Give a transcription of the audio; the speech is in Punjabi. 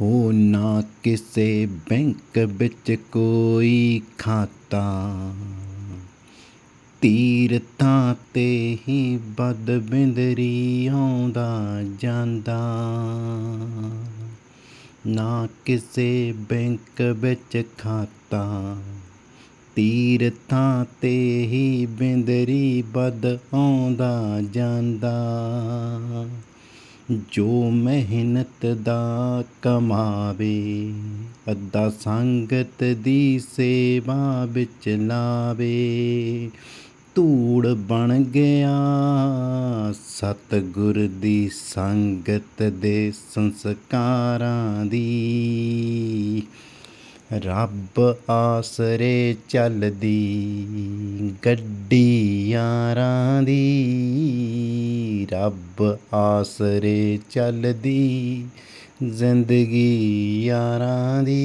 ਹੋ ਨਾ ਕਿਸੇ ਬੈਂਕ ਵਿੱਚ ਕੋਈ ਖਾਤਾ। ਤੀਰਥਾਂ ਤੇ ਹੀ ਬਦ ਬਿੰਦਰੀ ਆਉਂਦਾ ਜਾਂਦਾ। ਨਾ ਕਿਸੇ ਬੈਂਕ ਵਿੱਚ ਖਾਤਾ। ਤੀਰਥਾਂ ਤੇ ਹੀ ਬਿੰਦਰੀ ਬਦ ਆਉਂਦਾ ਜਾਂਦਾ। ਜੋ ਮਿਹਨਤ ਦਾ ਕਮਾਵੇ, ਅੱਧਾ ਸੰਗਤ ਦੀ ਸੇਵਾ ਵਿੱਚ ਲਾਵੇ। ਧੂੜ ਬਣ ਗਿਆ, ਸਤਿਗੁਰ ਦੀ ਸੰਗਤ ਦੇ ਸੰਸਕਾਰਾਂ ਦੀ। ਰੱਬ ਆਸਰੇ ਚੱਲਦੀ ਗੱਡੀ ਯਾਰਾਂ ਦੀ। ਰੱਬ ਆਸਰੇ ਚੱਲਦੀ ਜ਼ਿੰਦਗੀ ਯਾਰਾਂ ਦੀ।